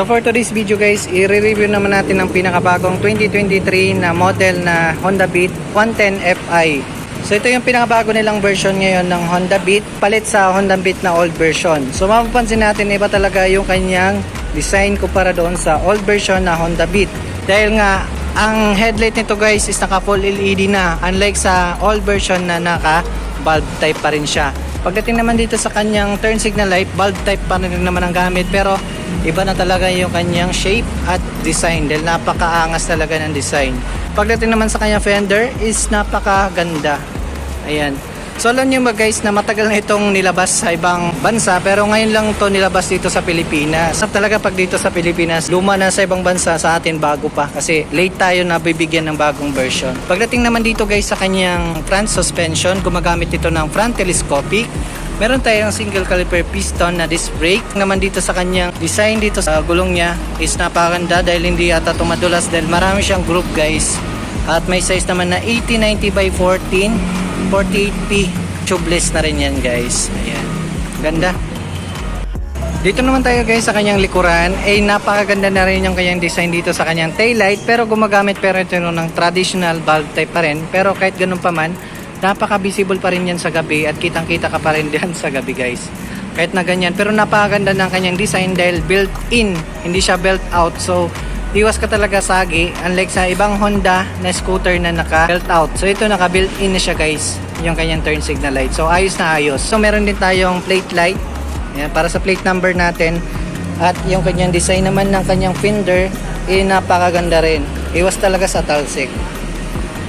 So for today's video guys, i-review naman natin ang pinakabagong 2023 na model na Honda Beat 110 Fi. So ito yung pinakabago nilang version ngayon ng Honda Beat palit sa Honda Beat na old version. So mapapansin natin iba talaga yung kanyang design kumpara doon sa old version na Honda Beat. Dahil nga ang headlight nito guys is naka full LED na unlike sa old version na naka bulb type pa rin siya. Pagdating naman dito sa kanyang turn signal light, bulb type pa rin naman ang gamit pero iba na talaga yung kanyang shape at design dahil napakaangas talaga ng design. Pagdating naman sa kanyang fender is napakaganda. Ayan. So alam nyo ba guys na matagal na itong nilabas sa ibang bansa pero ngayon lang to nilabas dito sa Pilipinas. At talaga pag dito sa Pilipinas, luma na sa ibang bansa sa atin bago pa kasi late tayo na bibigyan ng bagong version. Pagdating naman dito guys sa kanyang front suspension, gumagamit ito ng front telescopic. Meron tayong single caliper piston na disc brake. Naman dito sa kanyang design dito sa gulong niya is napakaganda dahil hindi ata tumadulas dahil marami siyang group guys. At may size naman na 8090 by 14 48p tubeless na rin yan guys. Ayan. Ganda. Dito naman tayo guys sa kanyang likuran. Ay napakaganda na rin yung kanyang design dito sa kanyang taillight pero gumagamit pero ito ng traditional bulb type pa rin. Pero kahit ganun pa man napaka visible pa rin yan sa gabi at kitang kita ka pa rin diyan sa gabi guys. Kahit na ganyan. Pero napakaganda ng kanyang design dahil built in hindi siya built out so iwas ka talaga sagi unlike sa ibang Honda na scooter na naka built out. So ito naka built in na siya guys yung kanyang turn signal light. So ayos na ayos. So meron din tayong plate light. Ayan, para sa plate number natin. At yung kanyang design naman ng kanyang fender eh napakaganda rin. Iwas talaga sa talsik.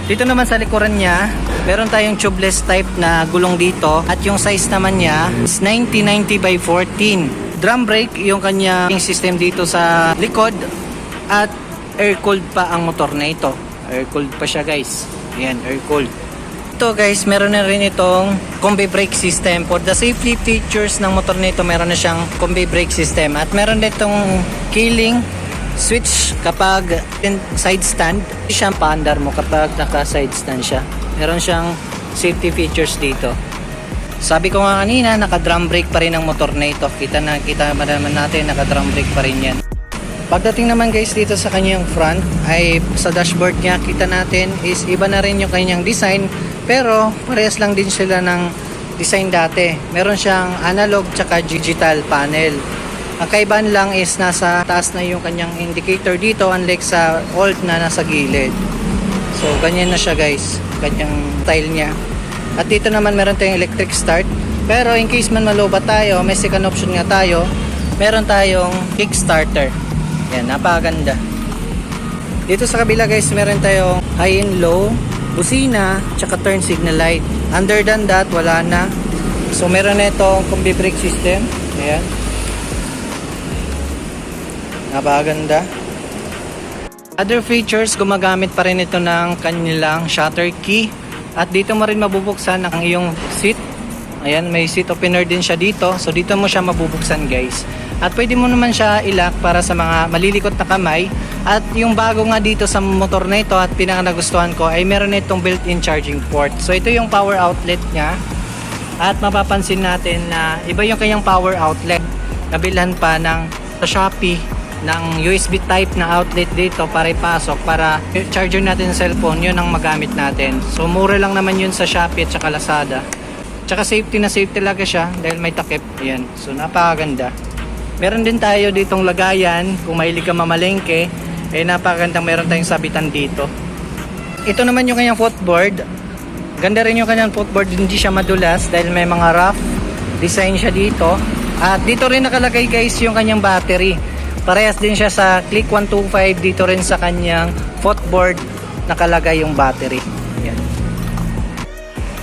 Dito naman sa likuran niya meron tayong tubeless type na gulong dito. At yung size naman niya is 9090 by 14 drum brake yung kanyang system dito sa likod at air cooled pa ang motor na ito air cooled pa siya guys ayan air cooled ito guys, meron na rin itong combi brake system. For the safety features ng motor nito, meron na siyang combi brake system. At meron din itong killing switch kapag side stand. Hindi siya paandar mo kapag naka side stand siya. Meron siyang safety features dito. Sabi ko nga kanina, naka drum brake pa rin ang motor na ito. Kita na, kita naman natin, naka drum brake pa rin yan. Pagdating naman guys dito sa kanyang front ay sa dashboard niya kita natin is iba na rin yung kanyang design pero parehas lang din sila ng design dati. Meron siyang analog tsaka digital panel. Ang kaibahan lang is nasa taas na yung kanyang indicator dito unlike sa old na nasa gilid. So ganyan na siya guys, kanyang style niya. At dito naman meron tayong electric start. Pero in case man maloba tayo, may second option nga tayo, meron tayong kickstarter. Yan, napakaganda. Dito sa kabila guys, meron tayong high and low, busina, tsaka turn signal light. Under than that, wala na. So meron na itong combi brake system. Ayan. Napakaganda. Other features, gumagamit pa rin ito ng kanilang shutter key. At dito mo rin mabubuksan ang iyong seat. Ayan, may seat opener din siya dito. So dito mo siya mabubuksan guys. At pwede mo naman siya ilak para sa mga malilikot na kamay. At yung bago nga dito sa motor na ito at pinaka nagustuhan ko ay meron itong built-in charging port. So ito yung power outlet niya. At mapapansin natin na iba yung kanyang power outlet. Kabilan pa ng sa Shopee ng USB type na outlet dito para ipasok para charger natin sa cellphone yun ang magamit natin. So mura lang naman yun sa Shopee at saka Lazada. Tsaka safety na safety talaga siya dahil may takip. Ayan. So napakaganda. Meron din tayo ditong lagayan kung mahilig ka mamalengke. Eh napakagandang meron tayong sabitan dito. Ito naman yung kanyang footboard. Ganda rin yung kanyang footboard. Hindi siya madulas dahil may mga rough design siya dito. At dito rin nakalagay guys yung kanyang battery. Parehas din siya sa Click 125 dito rin sa kanyang footboard nakalagay yung battery.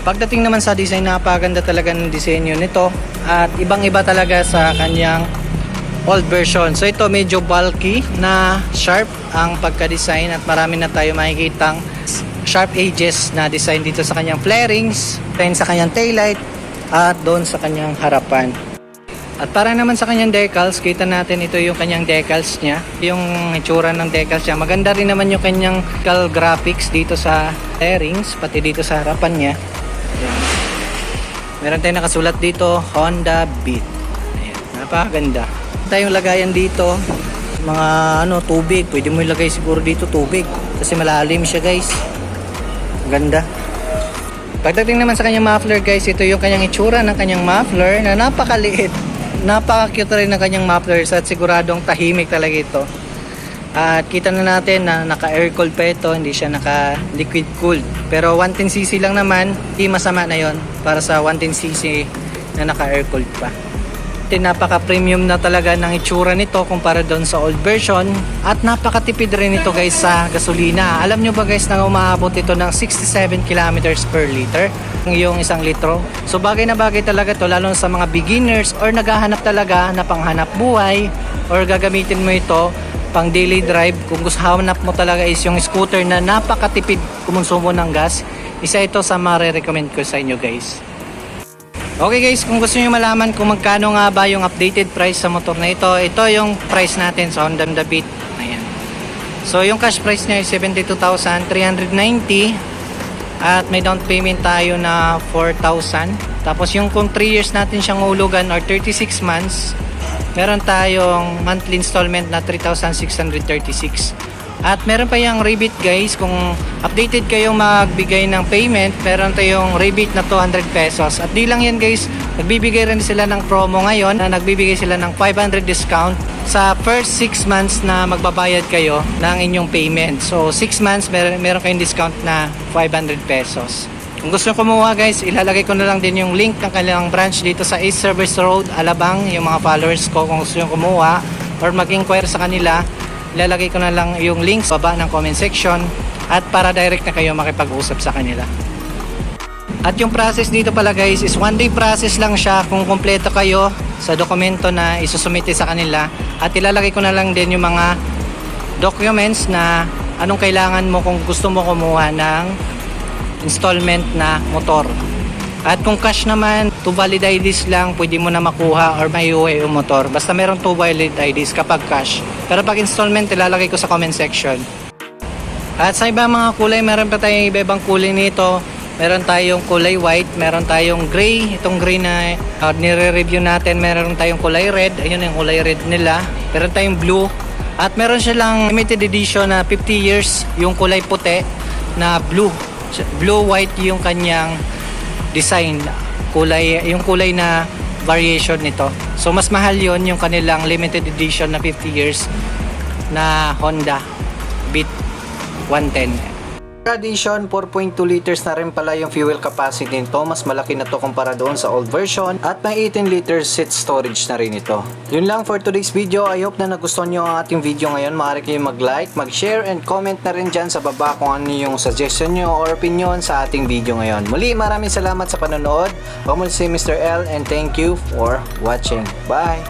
Pagdating naman sa design, napaganda talaga ng disenyo nito at ibang-iba talaga sa kanyang old version. So ito medyo bulky na sharp ang pagka-design at marami na tayo makikitang sharp edges na design dito sa kanyang flarings, then sa kanyang taillight at doon sa kanyang harapan. At para naman sa kanyang decals, kita natin ito yung kanyang decals niya. Yung itsura ng decals niya. Maganda rin naman yung kanyang cal graphics dito sa fairings, pati dito sa harapan niya. Meron tayong nakasulat dito, Honda Beat. Ayan, napakaganda. Tayong lagayan dito. mga ano, tubig. Pwede mo ilagay siguro dito tubig. Kasi malalim siya guys. Ganda. Pagdating naman sa kanyang muffler guys, ito yung kanyang itsura ng kanyang muffler na napakaliit. Napaka-cute rin ng kanyang muffler at siguradong tahimik talaga ito. At kita na natin na naka-air cooled pa ito, hindi siya naka-liquid cooled. Pero 110cc lang naman, hindi masama na yon para sa 110cc na naka-air cooled pa. At napaka-premium na talaga ng itsura nito kumpara doon sa old version at napakatipid rin ito guys sa gasolina. Alam nyo ba guys na umaabot ito ng 67 kilometers per liter yung isang litro. So bagay na bagay talaga to lalo sa mga beginners or naghahanap talaga na panghanap buhay or gagamitin mo ito pang daily drive kung gusto hanap mo talaga is yung scooter na napakatipid kumonsumo ng gas isa ito sa mare-recommend ko sa inyo guys Okay guys, kung gusto niyo malaman kung magkano nga ba yung updated price sa motor na ito, ito yung price natin sa Honda The Beat. Ayan. So yung cash price niya ay 72,390 at may down payment tayo na 4,000. Tapos yung kung 3 years natin siyang ulugan or 36 months, meron tayong monthly installment na 3,636. At meron pa yung rebate guys, kung updated kayong magbigay ng payment, meron tayong rebate na 200 pesos. At di lang yan guys, nagbibigay rin sila ng promo ngayon na nagbibigay sila ng 500 discount sa first 6 months na magbabayad kayo ng inyong payment. So 6 months, meron, meron kayong discount na 500 pesos. Kung gusto kumuha guys, ilalagay ko na lang din yung link ng kanilang branch dito sa East Service Road, Alabang, yung mga followers ko kung gusto nyo kumuha or mag-inquire sa kanila, ilalagay ko na lang yung link sa baba ng comment section at para direct na kayo makipag-usap sa kanila. At yung process dito pala guys is one day process lang siya kung kumpleto kayo sa dokumento na isusumite sa kanila at ilalagay ko na lang din yung mga documents na anong kailangan mo kung gusto mo kumuha ng installment na motor. At kung cash naman, to valid IDs lang, pwede mo na makuha or may uwi yung motor. Basta meron to valid IDs kapag cash. Pero pag installment, ilalagay ko sa comment section. At sa ibang mga kulay, meron pa tayong iba-ibang kulay nito. Meron tayong kulay white, meron tayong gray. Itong gray na uh, nire-review natin, meron tayong kulay red. Ayun yung kulay red nila. Meron tayong blue. At meron silang limited edition na 50 years, yung kulay puti na blue. Blue white yung kanyang design. Kulay yung kulay na variation nito. So mas mahal yon yung kanilang limited edition na 50 years na Honda Beat 110 Edition 4.2 liters na rin pala yung fuel capacity nito. Mas malaki na to kumpara doon sa old version. At may 18 liters seat storage na rin ito. Yun lang for today's video. I hope na nagustuhan nyo ang ating video ngayon. Maaari kayo mag like mag share and comment na rin dyan sa baba kung ano yung suggestion nyo or opinion sa ating video ngayon. Muli maraming salamat sa panonood. Muli si Mr. L and thank you for watching. Bye